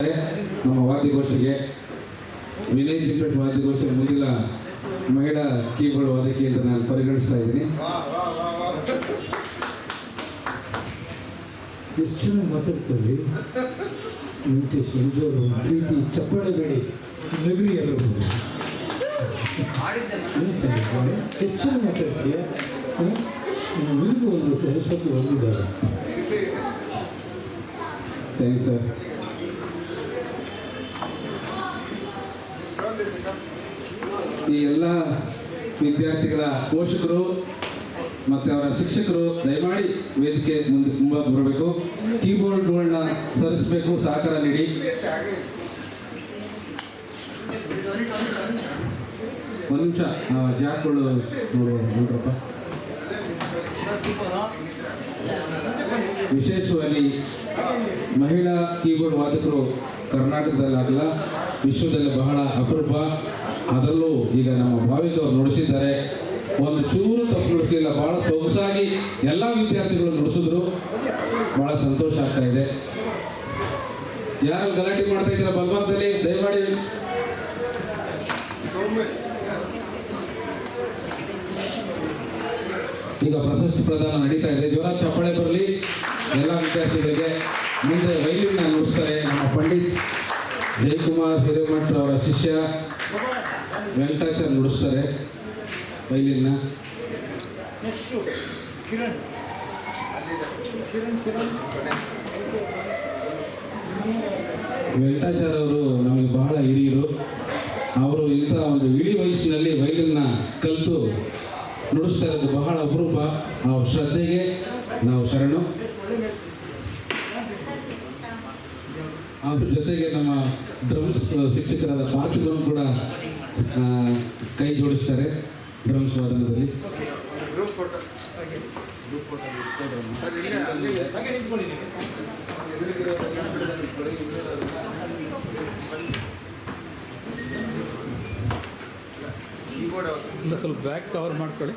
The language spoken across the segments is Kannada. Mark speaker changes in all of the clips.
Speaker 1: ನಮ್ಮ ವಾದ್ಯಗೋಷ್ಠಿಗೆ ವಿಲೇಜ್ ಇಂಪೆಟ್ ವಾದ್ಯಗೋಷ್ಠಿಯ ಮುಂದಿನ ಮಹಿಳಾ ಕೀಬೋರ್ಡ್ ವಾದಕಿ ಅಂತ ನಾನು ಪರಿಗಣಿಸ್ತಾ ಇದ್ದೀನಿ.
Speaker 2: ಎಷ್ಟು ಜನ ಮಾತಾಡ್ತೀವಿ ವೆಂಕಟೇಶ್ ನಿಜವಾಗ್ಲೂ ಪ್ರೀತಿ ಚಪ್ಪಾಳೆ ಬೇಡಿ ನಗರಿ ಎಲ್ಲರೂ ಎಷ್ಟು ಚೆನ್ನಾಗಿ ಮಾತಾಡ್ತೀಯ ನಿಮಗೂ ಒಂದು ಸರಸ್ವತಿ ಬಂದಿದ್ದಾರೆ
Speaker 1: ಥ್ಯಾಂಕ್ಸ್ ಸರ್ ಈ ಎಲ್ಲ ವಿದ್ಯಾರ್ಥಿಗಳ ಪೋಷಕರು ಮತ್ತು ಅವರ ಶಿಕ್ಷಕರು ದಯಮಾಡಿ ವೇದಿಕೆ ಮುಂದೆ ತುಂಬ ಬರಬೇಕು. ಕೀಬೋರ್ಡ್ಗಳನ್ನ ಸರಿಸಬೇಕು, ಸಹಕಾರ ನೀಡಿ. ಒಂದು ನಿಮಿಷ ನೋಡುವ, ನೋಡ್ರಪ್ಪ. ವಿಶೇಷವಾಗಿ ಮಹಿಳಾ ಕೀಬೋರ್ಡ್ ವಾದಕರು ಕರ್ನಾಟಕದಲ್ಲಾಗಲ್ಲ, ವಿಶ್ವದಲ್ಲಿ ಬಹಳ ಅಪರೂಪ. ಅದರಲ್ಲೂ ಈಗ ನಮ್ಮ ಭಾವಿಕ ಅವರು ನುಡಿಸಿದ್ದಾರೆ. ಒಂದು ಚೂರು ತಪ್ಪು ನುಡಿಸಲಿಲ್ಲ, ಬಹಳ ಸೊಗಸಾಗಿ ಎಲ್ಲ ವಿದ್ಯಾರ್ಥಿಗಳು ನುಡಿಸಿದ್ರು. ಬಹಳ ಸಂತೋಷ ಆಗ್ತಾ ಇದೆ. ಯಾರು ಗಲಾಟೆ ಮಾಡ್ತಾ ಇದ್ದೀರಾ ಬಲವಂತದಲ್ಲಿ ದಯಮಾಡಿ. ಈಗ ಪ್ರಶಸ್ತಿ ಪ್ರದಾನ ನಡೀತಾ ಇದೆ. ಜ್ವರ ಚಪ್ಪಳೆ ಬರಲಿ. ಎಲ್ಲ ವಿದ್ಯಾರ್ಥಿಗಳಿಗೆ. ಮುಂದೆ ವೈಲಿನ ನುಡಿಸ್ತಾರೆ ನಮ್ಮ ಪಂಡಿತ್ ಜಯಕುಮಾರ್ ಹಿರೇಮಠ್ ಅವರ ಶಿಷ್ಯ ವೆಂಕಟಾಚಾರ್ಯ ನುಡಿಸ್ತಾರೆ ವೈಲಿನ ವೆಂಕಟಾಚಾರ್ಯ ಅವರು ನಮಗೆ ಬಹಳ ಹಿರಿಯರು. ಅವರು ಇಂಥ ಒಂದು ಇಡೀ ವಯಸ್ಸಿನಲ್ಲಿ ವೈಲಿನ ಕಲಿತು ನುಡಿಸ್ತಾ ಇರೋದು ಬಹಳ ಅಪರೂಪ. ನಾವು ಶ್ರದ್ಧೆಗೆ ನಾವು ಶರಣು. ಅದ್ರ ಜೊತೆಗೆ ನಮ್ಮ ಡ್ರಮ್ಸ್ ಶಿಕ್ಷಕರಾದ ಪಾರ್ಥಿವನ್ ಕೂಡ ಕೈ ಜೋಡಿಸ್ತಾರೆ ಡ್ರಮ್ಸ್ ವಾದನದಲ್ಲಿ.
Speaker 3: ಸ್ವಲ್ಪ ಬ್ಯಾಕ್ ಕವರ್ ಮಾಡ್ಕೊಳ್ಳಿ.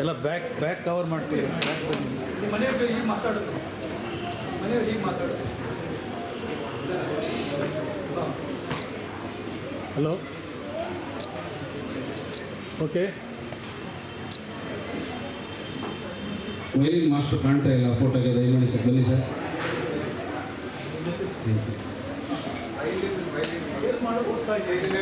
Speaker 3: ಎಲ್ಲ ಬ್ಯಾಕ್ ಬ್ಯಾಕ್ ಕವರ್ ಮಾಡ್ತೀವಿ
Speaker 2: ಮನೆಯಲ್ಲಿ ಈಗ ಮಾತಾಡೋದು. ಮನೆಯಲ್ಲಿ ಈಗ ಮಾತಾಡೋದು.
Speaker 3: ಹಲೋ ಓಕೆ
Speaker 1: ವೆರಿ ಮಾಸ್ಟರ್ ಕಾಣ್ತಾ ಇಲ್ಲ. ಫೋಟೋಗೆ ದಯಮಾಡಿ ಸರ್ ಬನ್ನಿ ಸರ್.
Speaker 2: ಹೋಗ್ತಾ ಇದೆ